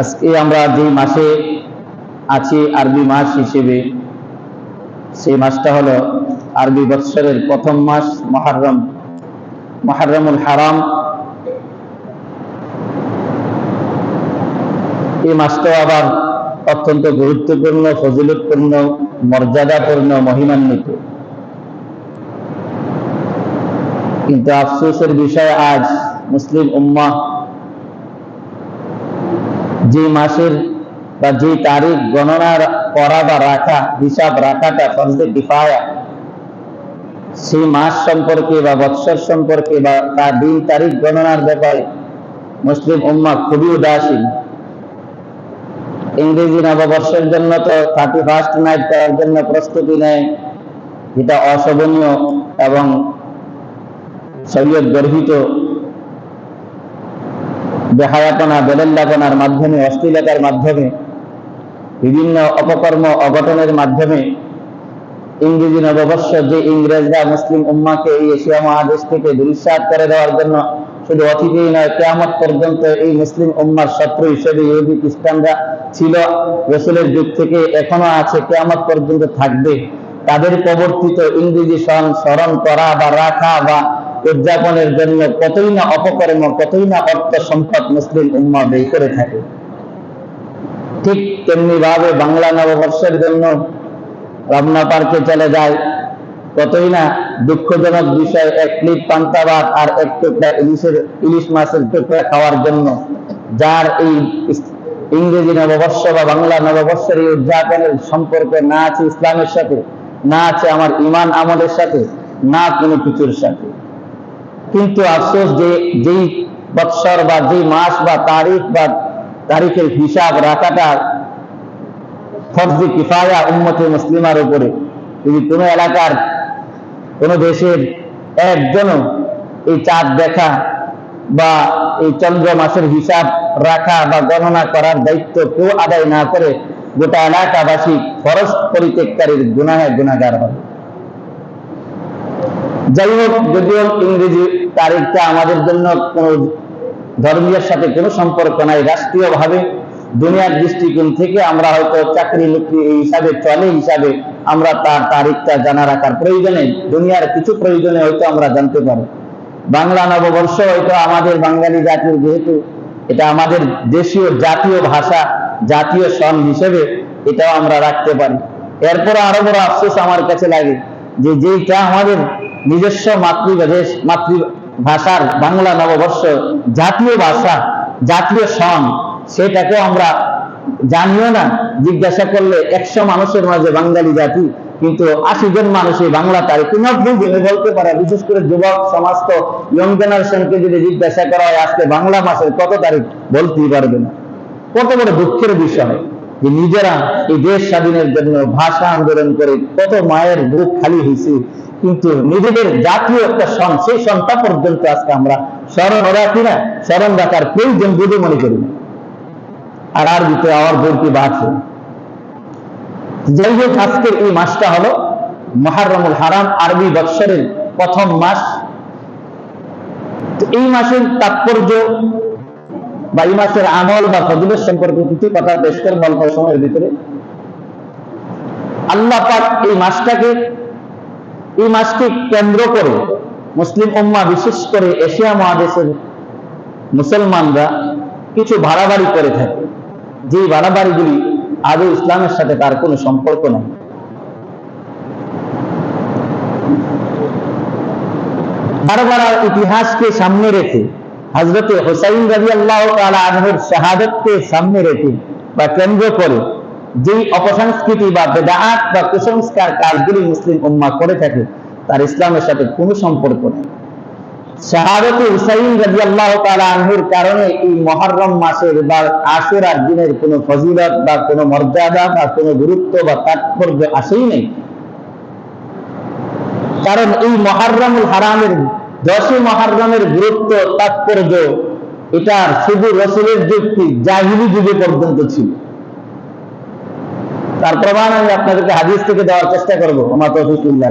আজকে আমরা যে মাসে আছি আরবি মাস হিসেবে, সেই মাসটা হলো আরবি বৎসরের প্রথম মাস মহারম, মহারমুল হারাম। এই মাসটাও আবার অত্যন্ত গুরুত্বপূর্ণ, ফজিলতপূর্ণ, মর্যাদাপূর্ণ, মহিমান্বিত। কিন্তু আফসোসের বিষয় আজ মুসলিম উম্মা যে মাসের বা যে তারিখ গণনা করা বা রাখা, হিসাব রাখাটা ফরজে কিফায়া সেই মাস সম্পর্কে বা বৎসর সম্পর্কে বা তার দিন তারিখ গণনার ব্যাপারে মুসলিম উম্মা খুবই উদাসীন। ইংরেজি নববর্ষের জন্য তো থার্টি ফার্স্ট নাইট করার জন্য প্রস্তুতি নেয়। যেটা অশোভনীয় এবং শরীয়ত গর্হিত বেহায়াপনা, বেদল্লাপনার মাধ্যমে, অশ্লীলতার মাধ্যমে, বিভিন্ন অপকর্ম অঘটনের মাধ্যমে ইংরেজি নববর্ষ যে ইংরেজরা মুসলিম উম্মাকে এই এশিয়া মহাদেশ থেকে দুরিশ্বাদ করে দেওয়ার জন্য শুধু অতিথি নয়, কেয়ামত পর্যন্ত এই মুসলিম উম্মার শত্রু হিসেবে ইহুদি, খ্রিস্টানরা ছিল, রসুলের যুগ থেকে এখনও আছে, কেয়ামত পর্যন্ত থাকবে। তাদের প্রবর্তিত ইংরেজি স্মরণ করা বা রাখা বা উদযাপনের জন্য কতই না অপকর্ম, কতই না অর্থ সম্পদ মুসলিম উম্মা ব্যয় করে থাকে। ঠিক তেমনি ভাবে বাংলা নববর্ষের জন্য রমনা পার্কে চলে যায়। কতই না দুঃখজনক বিষয়, এক প্লেট পান্তা ভাত আর এক টুকরা ইলিশের, ইলিশ মাছের টুকরা খাওয়ার জন্য। যার এই ইংরেজি নববর্ষ বা বাংলা নববর্ষের এই উদযাপনের সম্পর্ক না আছে ইসলামের সাথে, না আছে আমার ইমান আমলের সাথে, না কোনো কিছুর সাথে। কিন্তু আফসোস যে যেই বৎসর বা যেই মাস বা তারিখ বা তারিখের হিসাব রাখাটা ফরজি কিফায়া উম্মতে মুসলিমার উপরে। যদি কোনো এলাকার কোনো দেশের একজনও এই চাঁদ দেখা বা এই চন্দ্র মাসের হিসাব রাখা বা গণনা করার দায়িত্ব কেউ আদায় না করে গোটা এলাকাবাসী ফরজ পরিত্যাগকারীর গুনাহে গুণাগার হবে। যাই হোক, যদিও ইংরেজি তারিখটা আমাদের জন্য কোনো ধর্মীয় সাথে কোনো সম্পর্ক নাই। রাষ্ট্রীয়ভাবে দুনিয়ার দৃষ্টিকোণ থেকে আমরা হয়তো চাকরি নকরি এই হিসাবে চলে হিসাবে আমরা তার তারিখটা জানা রাখার প্রয়োজনে, দুনিয়ার কিছু প্রয়োজনে হয়তো আমরা জানতে পারি। বাংলা নববর্ষ হয়তো আমাদের বাঙালি জাতির যেহেতু এটা আমাদের দেশীয় জাতীয় ভাষা, জাতীয় সন হিসেবে এটাও আমরা রাখতে পারি। এরপর আরও বড় আফসোস আমার কাছে লাগে যে যেটা আমাদের নিজস্ব মাতৃদেশ মাতৃভাষার বাংলা নববর্ষ জাতীয় ভাষা, জাতীয় সন সেটাকে আমরা জানিও না, জিজ্ঞাসা করলে একশো মানুষের মাঝে বাঙালি জাতি, কিন্তু আশি জন মানুষ এই বাংলা তারিখ নব্বই জনে বলতে পারে। বিশেষ করে যুবক, সমাজ তো ইয়ং জেনারেশনকে যদি জিজ্ঞাসা করা হয়, আজকে বাংলা মাসের কত তারিখ, বলতেই পারবে না। কত বড় দুঃখের বিষয় যে নিজেরা এই দেশ স্বাধীনের জন্য ভাষা আন্দোলন করে কত মায়ের বুক খালি হয়েছে কিন্তু নিজেদের জাতীয় একটা সন, সেই সনটা পর্যন্ত আজকে আমরা স্মরণ রাখি না? স্মরণ রাখার প্রয়োজন বলে মনে করি না। আর আরবিতে আওয়ার বলতে বাড়ছে যাই হোক, আজকের এই মাসটা হলো মহারমুল হারাম, আরবি বৎসরের প্রথম মাস। এই মাসের তাৎপর্য বা এই মাসের আমল বা ফজিলত সম্পর্কে কিছু কথা পেশ করব অল্প সময়ের ভিতরে। আল্লাহ পাক এই মাসটাকে এই মাসকে কেন্দ্র করে মুসলিম উম্মা, বিশেষ করে এশিয়া মহাদেশের মুসলমানরা কিছু বাড়াবাড়ি করে থাকে। যে বাড়াবাড়িগুলি আদৌ ইসলামের সাথে তার কোনো সম্পর্ক নেই। বারবার ইতিহাসকে সামনে রেখে হজরতে হোসাইন রবি আল্লাহ আনহুর শাহাদতকে সামনে রেখে বা কেন্দ্র করে যেই অপসংস্কৃতি বা বেদাত বা কুসংস্কার কাজগুলি মুসলিম উম্মা করে থাকে, তার ইসলামের সাথে কোনো সম্পর্ক নেই। শাহাদতে হুসাইন রাজি আল্লাহ আনহুর কারণে এই মহরম মাসের বা দিনের কোনো ফজিলত বা কোনো মর্যাদা বা কোনো গুরুত্ব বা তাৎপর্য আসেই নেই। কারণ এই হারামের, দশই মহারমের গুরুত্ব, তাৎপর্য এটা শুধু রসুলের যুক্তি, জাহিলি যুগে পর্যন্ত ছিল। তার প্রমাণ আমি আপনাদেরকে হাদিস থেকে দেওয়ার চেষ্টা করব আমার তফিকুল্লাহ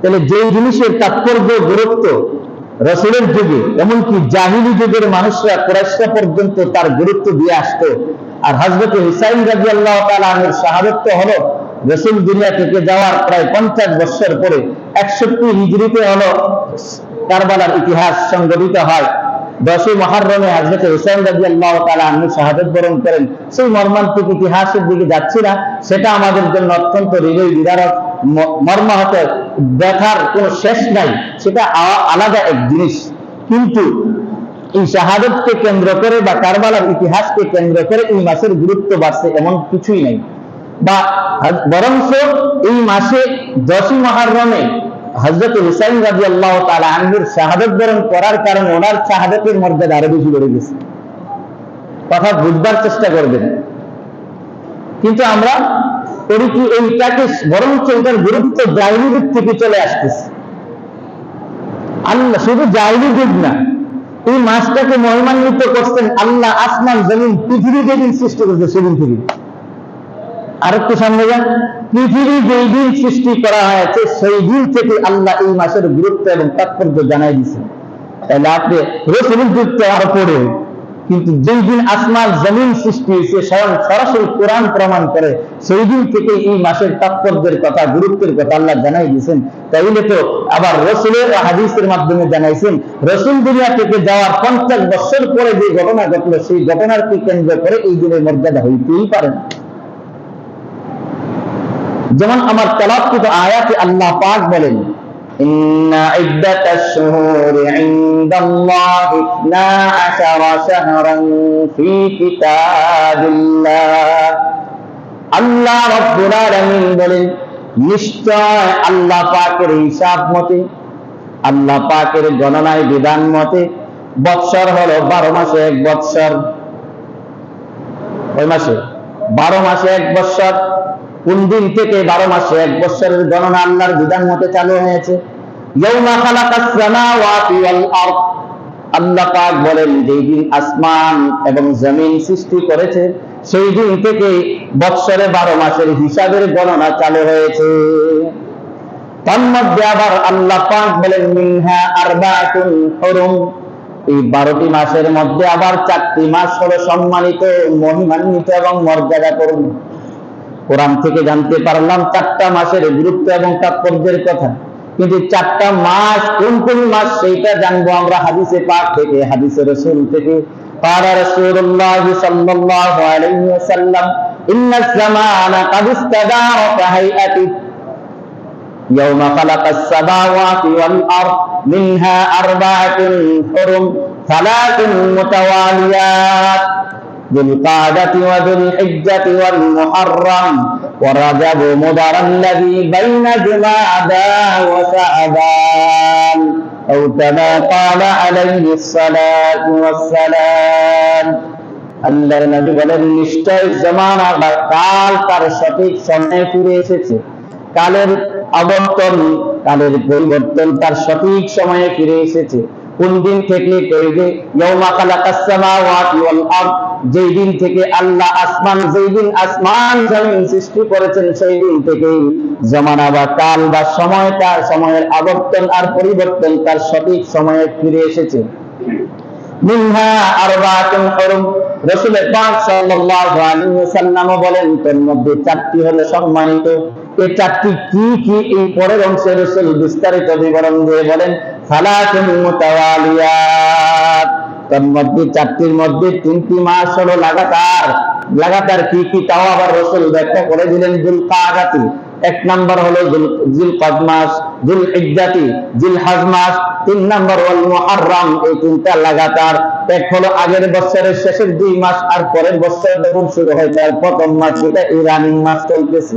তাহলে যে জিনিসের তাৎপর্য গুরুত্ব রসুলের যুগে, এমনকি জাহিলি যুগের মানুষরা কোরাইশা পর্যন্ত তার গুরুত্ব দিয়ে আসতো, আর হজরত হুসাইন রাজি আল্লাহ তালের শাহাদত্ব হলো, রসুল দুনিয়া থেকে যাওয়ার প্রায় পঞ্চাশ বৎসর পরে একষট্টি হিজড়িতে হলো কারবালার ইতিহাস সংগঠিত হয়। দশই মহারমে হজরত হুসাইন রাজি আল্লাহ তালা আমি শাহাদত বরণ করেন। সেই মর্মান্তিক ইতিহাসের দিকে যাচ্ছি না, সেটা আমাদের জন্য অত্যন্ত হৃদয় বিদারক। মর্মাহত দেখার কোনো শেষ নাই, সেটা আলাদা এক জিনিস। কিন্তু এই শাহাদতকে কেন্দ্র করে বা কারবালার ইতিহাসকে কেন্দ্র করে এই মাসের গুরুত্ব বাড়ছে এমন কিছুই নাই। বা বরঞ্চ এই মাসে দশই মহারমে হজরত হুসাইন রাজি আল্লাহ তালা আনহুর শাহাদত বরণ করার কারণে ওনার শাহাদতের মর্যাদা আরও বেশি বেড়ে গেছে। কথা বুঝবার চেষ্টা করবেন। কিন্তু আমরা এইটাকে গুরুত্ব থেকে চলে আসতেছে। আল্লাহ শুধু জাহিনী যুগ না, এই মাসটাকে মহিমান্বিত করছেন আল্লাহ আসমান, জমিন পৃথিবী যেদিন সৃষ্টি করছে সেদিন থেকে। আর একটু সামনে যান। পৃথিবী যেই দিন সৃষ্টি করা হয়েছে, সেই দিন থেকে আল্লাহ এই মাসের গুরুত্ব এবং তাৎপর্য জানাই দিচ্ছেন তাহলে আপনি রসুল যুক্ত আরও পড়ে। কিন্তু যেই দিন আসমান, জমিন সৃষ্টি হয়েছে, স্বয়ং সরাসরি কোরআন প্রমাণ করে, সেই দিন থেকে এই মাসের তাৎপর্যের কথা, গুরুত্বের কথা আল্লাহ জানাই দিয়েছেন। তাইলে তো আবার রসুলের হাদিসের মাধ্যমে জানাইছেন, রসুল দুনিয়া থেকে যাওয়ার পঞ্চাশ বছর পরে যে ঘটনা ঘটলো, সেই ঘটনাকে কেন্দ্র করে এই দিনের মর্যাদা হইতেই পারে না। যেমন আমার তেলাওয়াতকৃত আয়াতে আল্লাহ পাক বলেন إن عدة الشهور عند الله اثنا عشر شهرا في كتاب الله আল্লাহ রব্বুল আলামিন বলেন নিশ্চয় আল্লাহ পাকের হিসাব মতে আল্লাহ পাকের গণনায় বিধান মতে বৎসর হলো বারো মাসে এক বৎসর ওই মাসে বারো মাসে এক বৎসর কোন দিন থেকে বারো মাসে, এক বৎসরের গণনা আল্লাহর বিধান মতে চালু হয়েছে। আল্লাহ পাক বলেন, যেই দিন আসমান এবং জমিন সৃষ্টি করেছে, সেই দিন থেকে বৎসরে বারো মাসের হিসাবের গণনা চালু হয়েছে। তার মধ্যে আবার আল্লাহ পাক বলেন, মিনহা আরবাতুন হুরুম। এই বারোটি মাসের মধ্যে আবার চারটি মাস হলো সম্মানিত, মহিমান্বিত এবং মর্যাদা করুন কোরআন থেকে জানতে পারলাম চারটা মাসের গুরুত্ব এবং তাৎপর্যের কথা কিন্তু চারটা মাস কোন কোন মাস সেইটা জানবো আমরা হাদিসে পাক থেকে হাদিসে রসুল থেকে قال رسول الله صلى الله عليه وسلم إن الزمان قد استدار كهيئته يوم خلق السماوات والأرض منها أربعة حرم ثلاث متواليات ذو القعدة وذو الحجة والمحرم ورجب مضر الذي بين جمادى وشعبان أو كما قال عليه الصلاة والسلام আল্লাহর নবী বলেন নিশ্চয় জমানা বা কাল তার সঠিক সময়ে ফিরে এসেছে কালের আবর্তন কালের পরিবর্তন তার সঠিক সময়ে ফিরে এসেছে কোন দিন থেকে আরদ যেই দিন থেকে আল্লাহ আসমান, যেই দিন আসমান জমিন সৃষ্টি করেছেন, সেই দিন থেকেই জমানা বা কাল বা সময় তার সময়ের আবর্তন আর পরিবর্তন তার সঠিক সময়ে ফিরে এসেছে। মিনহা আরবাতুন হুরুম। পাক সাল্লাল্লাহু আলাইহি ওয়াসাল্লাম বলেন মধ্যে চারটি হলো সম্মানিত। এই চারটি কি কি? এই পরের অংশে রাসূল বিস্তারিত বিবরণ দিয়ে বলেন চারটির মধ্যে তিনটি মাস হলো লাগাতার। লাগাতার কি কি? তাও আবার রসুল ব্যাখ্যা করে দিলেন এক নাম্বার হলো ইজ্জাতি তিন নাম্বার হল মুহাররম, এই তিনটা লাগাতার। এক হলো আগের বছরের শেষের দুই মাস আর পরের বছর যখন শুরু হয়, তার প্রথম মাস যেটা এই রানিং মাস চলতেছে।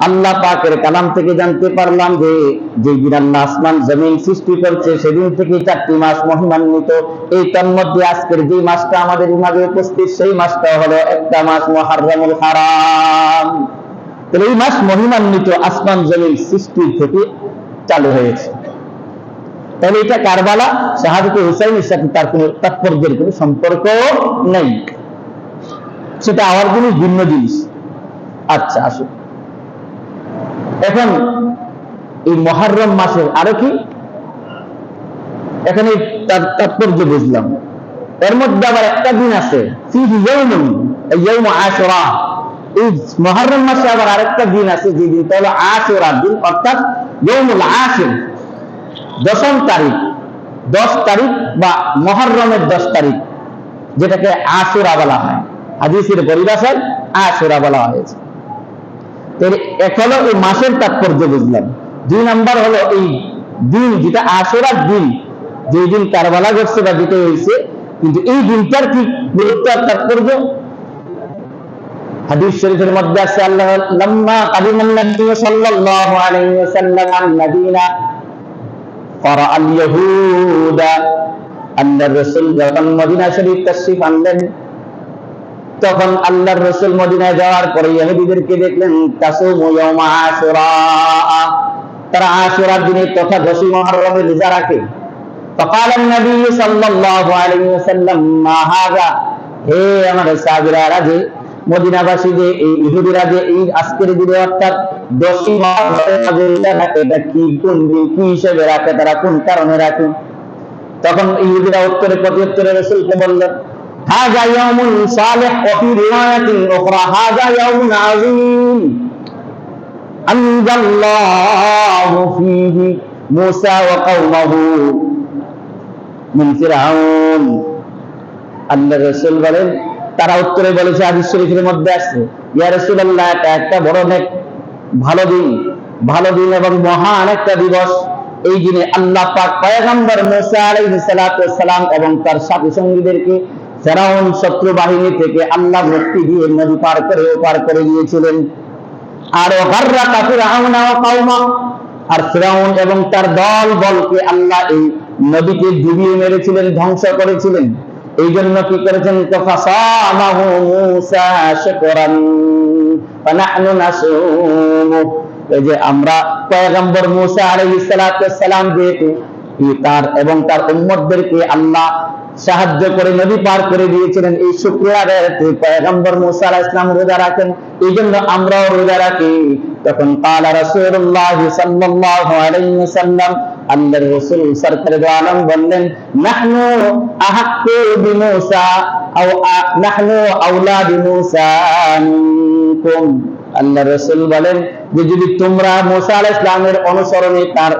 আল্লাহ পাকের কালাম থেকে জানতে পারলাম যে যে দিন আল্লাহ আসমান জমিন সৃষ্টি করছে, সেদিন থেকে চারটি মাস মহিমান্বিত। এই তন্মধ্যে আজকের যে মাসটা আমাদের মাঝে উপস্থিত, সেই মাসটা হলো একটা মাস মহারমুল হারাম। তাহলে এই মাস মহিমান্বিত আসমান জমিন সৃষ্টি থেকে চালু হয়েছে। তাহলে এটা কারবালা, শাহাদতে হুসাইনের সাথে তার কোনো তাৎপর্যের কোনো সম্পর্ক নেই। সেটা আমার জিনিস ভিন্ন জিনিস। আচ্ছা আসুন। এখন এই মহারম মাসের আরও কি? এখানে তার তাৎপর্য বুঝলাম। এর মধ্যে আবার একটা দিন আছে আশুরা। এই মহরম মাসে আবার আরেকটা দিন আছে, যে আশুরা দিন, অর্থাৎ আশির, দশম তারিখ, দশ তারিখ বা মহরমের দশ তারিখ, যেটাকে আশুরা বলা হয়। হাদিসের পরিভাষায় আশুরা বলা হয়েছে। তাহলে এক হলো এই মাসের তাৎপর্য বুঝলাম। দুই নাম্বার হলো এই দিন, যেটা আশুরার দিন যে দিন কারবালা ঘটছে বা যেটা হয়েছে, কিন্তু এই দিনটার কি গুরুত্ব আর তাৎপর্য? হাদিস শরীফের মধ্যে আছে, আল্লাহ লাম্মা কাদিমান সাল্লাল্লাহু আলাইহি ওয়াসাল্লাম আন মদিনা ফারা আল ইয়াহুদা আল্লাহর রাসূল যখন মদিনা শরীফ তাশরীফ আনলেন তখন আল্লাহর রাসূল মদিনায় যাওয়ার পরে ইহুদিদেরকে দেখলেন তাসুমু ইয়াউমা আশুরা তারা আশুরার দিনে তথা দশই মুহররমে রোজা রাখে فقال النبي صلى الله عليه وسلم ما هذا হে আমার সাহাবীরা রাজে মদিনাবাসী যে এই ইহুদিরা যে এই আজকের দিনে অর্থাৎ দশই মুহররমের মাঝে এটা রাখে, এটা কি কোন দিন কি হিসেবে রাখে তারা কোন কারণে রাখে তখন ইহুদিরা উত্তরে প্রত্যুত্তরে রসুলকে বললেন রাসূল তারা উত্তরে বলেছে, হাদিস শরীফের মধ্যে আসছে ইয়া রাসূলুল্লাহ, এটা একটা বড় অনেক ভালো দিন ভালো দিন এবং মহান একটা দিবস। এই দিনে আল্লাহ পাক পয়গম্বর মুসা আলাইহিস সালাম এবং তার সাথী সঙ্গীদেরকে ফেরাউন শত্রু বাহিনী থেকে আল্লাহ মুক্তি দিয়ে নদী পার করে ওপার করে দিয়েছিলেন। আর গাররা ফিরআউন ওয়া কাওমা, আর ফিরাউন এবং তার দল বলকে আল্লাহ এই নদীকে ডুবিয়ে মেরেছিলেন, ধ্বংস করেছিলেন। এই জন্য কি করেছেন? যে আমরা পয়গম্বর মূসা আলাইহিস সালাম যেহেতু তার এবং তার উম্মতদেরকে আল্লাহ সাহায্য করে নদী পার করে দিয়েছিলেন। এই শুক্রবার ইসলাম রোজা রাখেন। এই জন্য আমরাও রোজা রাখি। তখন আল্লাহর আলম বললেন, নাহনু আহাক্কু বিমুসা আও নাহনু আউলা বিমুসা আল্লাহ রসুল বলেন যে, যদি তোমরা মুসা আলাইহিস সালামের অনুসরণে তার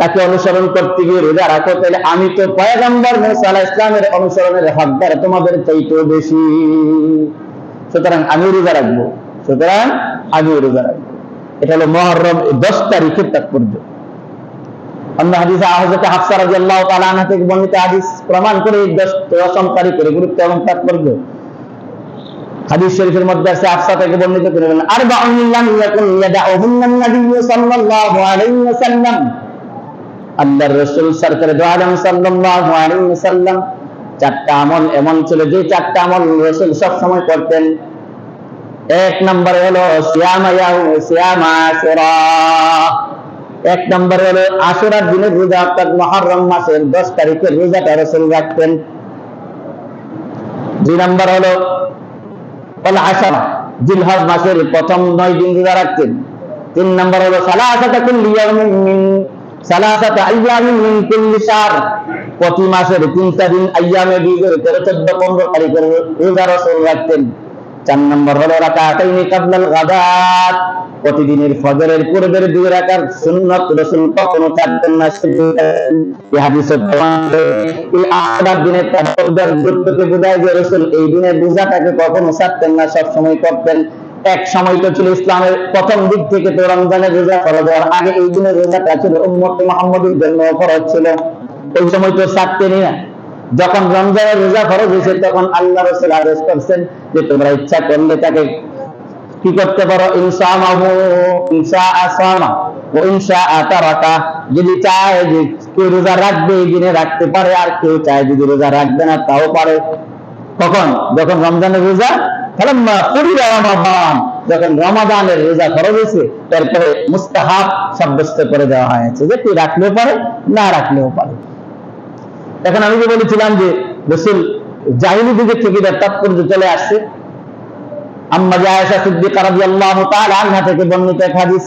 তাকে অনুসরণ করতে গিয়ে রোজা রাখো তাহলে আমি তো পয়গম্বর মুসা আলাইহিস ইসলামের অনুসরণের হকদার, তোমাদের চাইতেও বেশি। সুতরাং আমি রোজা রাখব, সুতরাং আমি রোজা রাখব। এটা হলো মহরম দশ তারিখের তাৎপর্য। আলাইহি ওয়াসাল্লাম। আল্লাহর রাসূল সরকার দো আলম সাল্লাল্লাহু আলাইহি ওয়াসাল্লাম। চারটা আমল এমন ছিল যে চারটা আমল রাসূল সব সময় করতেন। এক নম্বরে হলো এক নম্বরে হলো আশুরার দিনের রোজা অর্থাৎ মুহররম মাসের 10 তারিখের রোজাটা রাসূল রাখতেন। দুই নম্বর হলো আশারা, জিলহজ মাসের প্রথম নয় দিন রোজা রাখতেন। তিন নম্বর হলো ইয়াউমিন মিন প্রতি মাসের তিনটা দিন আইয়ামে বিজের তেরো চোদ্দ, পনেরো তারিখের রোজা রাখতেন। চার নম্বর হলো প্রতিদিনের ফজরের পূর্বের দুই রাকাত সুন্নাত রাসূল কখনো ছাড়তেন না এই করে দিনের তাৎপর্যের গুরুত্বকে বোঝায় যে এই রোজাটাকে কখনো ছাড়তেন না সব সময় করতেন। এক সময় তো ছিল ইসলামের প্রথম দিক থেকে তো রমজানের রোজা ফরজ হওয়ার আগে এই দিনের রোজাটা ছিল উম্মত মুহাম্মদের জন্য ফরজ ছিল। এই সময় তো ছাড়তেনই না। যখন রমজানের রোজা ফরজ হয়েছে, তখন আল্লাহ রসুল আদেশ করছেন যে তোমরা ইচ্ছা করলে তাকে কি করতে পারো? ইনসামাহু ইনসা আসামা ও ইনসা আতারাকা যদি চায় যে কেউ রোজা রাখবে, এই দিনে রাখতে পারে, আর কেউ চায় যদি রোজা রাখবে না, তাও পারে। কখন? যখন রমজানের রোজা ফালাম্মা কুরিয়া যখন রমাদানের রোজা ফরজ হয়েছে, তারপরে মুস্তাহাব সাব্যস্ত করে দেওয়া হয়েছে যে তুই রাখলেও পারে, না রাখলেও পারে। এখন আমি যে বলেছিলাম যে রসুল জাহিনী থেকে তাৎপর্য চলে আসছে। আম্মা থেকে বর্ণিত এক হাদিস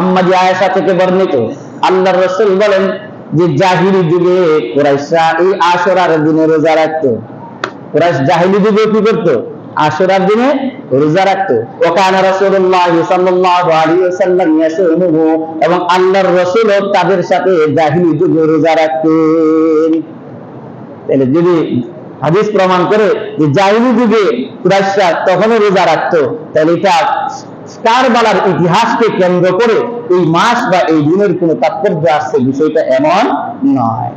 আম্মা থেকে বর্ণিত, আল্লাহর রাসূল বলেন যে জাহিলি যুগে কুরাইশরা এই আশুরার দিনে রোজা রাখতো। কুরাইশ জাহিলি যুগে কি করতো? আশুরার দিনে রোজা রাখতো। ওকানা রাসূলুল্লাহ সাল্লাল্লাহু আলাইহি ওয়াসাল্লাম ইয়াসুমুহু এবং আল্লাহর রাসূলও তাদের সাথে জাহিলি যুগে রোজা রাখতেন। তাহলে যদি হাদিস প্রমাণ করে যে জাহিলি যুগে কুরাইশরা তখনও রোজা রাখতো, তাহলে এটা কারবালার ইতিহাসকে কেন্দ্র করে এই মাস বা এই দিনের কোনো তাৎপর্য আসছে, বিষয়টা এমন নয়।